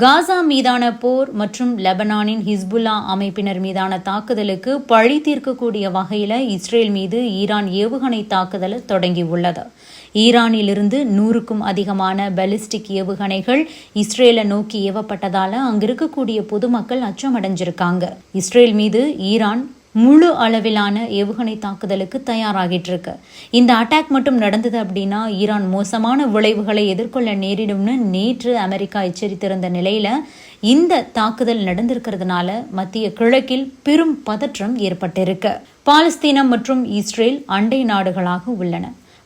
காசா மீதான போர் மற்றும் லெபனானின் ஹிஸ்புல்லா அமைப்பினர் மீதான தாக்குதலுக்கு பழி தீர்க்கக்கூடிய வகையில் இஸ்ரேல் மீது ஈரான் ஏவுகணை தாக்குதல் தொடங்கியுள்ளது. ஈரானிலிருந்து நூறுக்கும் அதிகமான பலிஸ்டிக் ஏவுகணைகள் இஸ்ரேலை நோக்கி ஏவப்பட்டதால அங்கிருக்கக்கூடிய பொதுமக்கள் அச்சமடைஞ்சிருக்காங்க. இஸ்ரேல் மீது ஈரான் முழு அளவிலான ஏவுகணை தாக்குதலுக்கு தயாராகிட்டு இருக்கு இந்த அட்டாக் மட்டும் நடந்தது அப்படின்னா ஈரான் மோசமான விளைவுகளை எதிர்கொள்ள நேரிடும்னு நேற்று அமெரிக்கா எச்சரித்திருந்த நிலையில இந்த தாக்குதல் நடந்திருக்கிறதுனால மத்திய கிழக்கில் பெரும் பதற்றம் ஏற்பட்டிருக்கு. பாலஸ்தீனம் மற்றும் இஸ்ரேல் அண்டை நாடுகளாக உள்ளன.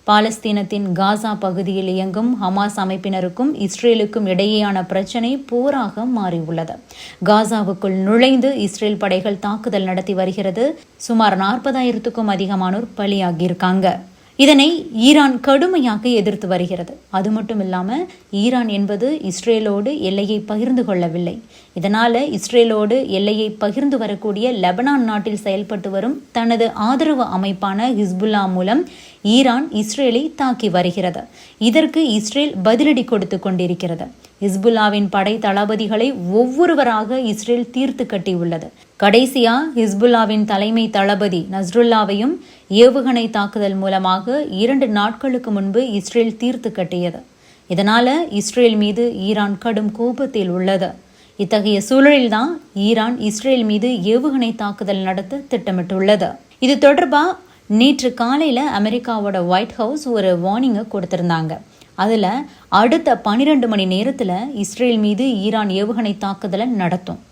பாலஸ்தீனத்தின் காசா பகுதியில் இயங்கும் ஹமாஸ் அமைப்பினருக்கும் இஸ்ரேலுக்கும் இடையேயான பிரச்சினை போராக மாறியுள்ளது. காசாவுக்குள் நுழைந்து இஸ்ரேல் படைகள் தாக்குதல் நடத்தி வருகிறது. சுமார் நாற்பதாயிரத்துக்கும் அதிகமானோர் பலியாகியிருக்காங்க. இதனை ஈரான் கடுமையாக எதிர்த்து வருகிறது. அது மட்டும் இல்லாமல் ஈரான் என்பது இஸ்ரேலோடு எல்லையை பகிர்ந்து கொள்ளவில்லை. இதனால் இஸ்ரேலோடு எல்லையை பகிர்ந்து வரக்கூடிய லெபனான் நாட்டில் செயல்பட்டு வரும் தனது ஆதரவு அமைப்பான ஹிஸ்புல்லா மூலம் ஈரான் இஸ்ரேலை தாக்கி வருகிறது. இதற்கு இஸ்ரேல் பதிலடி கொடுத்து கொண்டிருக்கிறது. ஹிஸ்புல்லாவின் படை தளபதிகளை ஒவ்வொருவராக இஸ்ரேல் தீர்த்து கட்டியுள்ளது. கடைசியா ஹிஸ்புல்லாவின் தலைமை தளபதி நஸ்ருல்லாவையும் ஏவுகணை தாக்குதல் மூலமாக இரண்டு நாட்களுக்கு முன்பு இஸ்ரேல் தீர்த்து கட்டியது. இதனால இஸ்ரேல் மீது ஈரான் கடும் கோபத்தில் உள்ளது. இத்தகைய சூழலில்தான் ஈரான் இஸ்ரேல் மீது ஏவுகணை தாக்குதல் நடத்த திட்டமிட்டுள்ளது. இது தொடர்பாக நேற்று காலையில் அமெரிக்காவோட ஒயிட் ஹவுஸ் ஒரு வார்னிங்கை கொடுத்திருந்தாங்க. அதில் அடுத்த பனிரெண்டு மணி நேரத்தில் இஸ்ரேல் மீது ஈரான் ஏவுகணை தாக்குதலை நடத்தும்.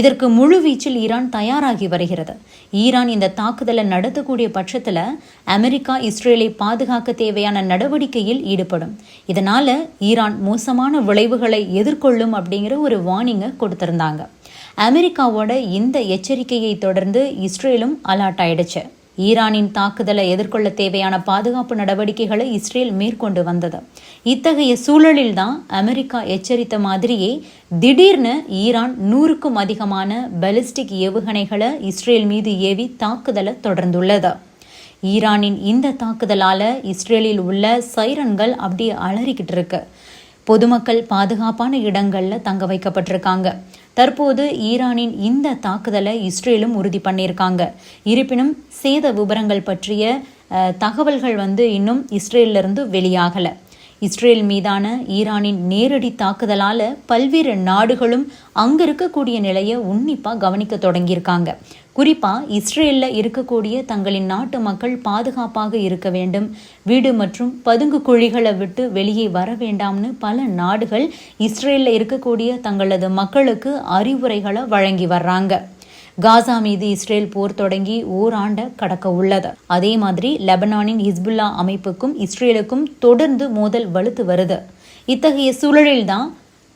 இதற்கு முழு வீச்சில் ஈரான் தயாராகி வருகிறது. ஈரான் இந்த தாக்குதலை நடத்தக்கூடிய பட்சத்தில் அமெரிக்கா இஸ்ரேலை பாதுகாக்க தேவையான நடவடிக்கையில் ஈடுபடும். இதனால் ஈரான் மோசமான விளைவுகளை எதிர்கொள்ளும் அப்படிங்கிற ஒரு வார்னிங்கை கொடுத்திருந்தாங்க. அமெரிக்காவோட இந்த எச்சரிக்கையை தொடர்ந்து இஸ்ரேலும் அலர்ட் ஆயிடுச்சு. ஈரானின் தாக்குதலை எதிர்கொள்ள தேவையான பாதுகாப்பு நடவடிக்கைகளை இஸ்ரேல் மேற்கொண்டு வந்தது. இத்தகைய சூழலில்தான் அமெரிக்கா எச்சரித்த மாதிரியே திடீர்னு ஈரான் நூறுக்கும் அதிகமான பலிஸ்டிக் ஏவுகணைகளை இஸ்ரேல் மீது ஏவி தாக்குதலை தொடர்ந்துள்ளது. ஈரானின் இந்த தாக்குதலால இஸ்ரேலில் உள்ள சைரன்கள் அப்படியே அலறிக்கிட்டு இருக்கு. பொதுமக்கள் பாதுகாப்பான இடங்களில் தங்க வைக்கப்பட்டிருக்காங்க. தற்போது ஈரானின் இந்த தாக்குதலை இஸ்ரேலும் உறுதி பண்ணியிருக்காங்க. இருப்பினும் சேத விவரங்கள் பற்றிய தகவல்கள் வந்து இன்னும் இஸ்ரேலிருந்து வெளியாகலை. இஸ்ரேல் மீதான ஈரானின் நேரடி தாக்குதலால் பல்வேறு நாடுகளும் அங்கே இருக்கக்கூடிய நிலையை உன்னிப்பாக கவனிக்க தொடங்கியிருக்காங்க. குறிப்பாக இஸ்ரேலில் இருக்கக்கூடிய தங்களின் நாட்டு மக்கள் பாதுகாப்பாக இருக்க வேண்டும். வீடு மற்றும் பதுங்கு குழிகளை விட்டு வெளியே வர வேண்டாம்னு பல நாடுகள் இஸ்ரேலில் இருக்கக்கூடிய தங்களது மக்களுக்கு அறிவுரைகளை வழங்கி வர்றாங்க. காசா மீது இஸ்ரேல் போர் தொடங்கி ஓராண்ட கடக்க உள்ளது. அதே மாதிரி லெபனானின் ஹிஸ்புல்லா அமைப்புக்கும் இஸ்ரேலுக்கும் தொடர்ந்து மோதல் வலுத்து வருது. இத்தகைய சூழலில்தான்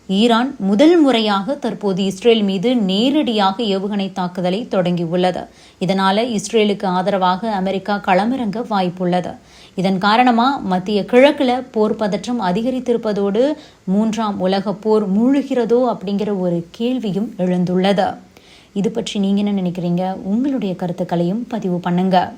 ஈரான் முதல் முறையாக தற்போது இஸ்ரேல் மீது நேரடியாக ஏவுகணை தாக்குதலை தொடங்கியுள்ளது இதனால இஸ்ரேலுக்கு ஆதரவாக அமெரிக்கா களமிறங்க வாய்ப்புள்ளது. இதன் காரணமாக மத்திய கிழக்கில் போர் பதற்றம் அதிகரித்திருப்பதோடு மூன்றாம் உலக போர் மூழ்கிறதோ அப்படிங்கிற ஒரு கேள்வியும் எழுந்துள்ளது. இது பற்றி நீங்கள் என்ன நினைக்கிறீங்க? உங்களுடைய கருத்துக்களையும் பதிவு பண்ணுங்கள்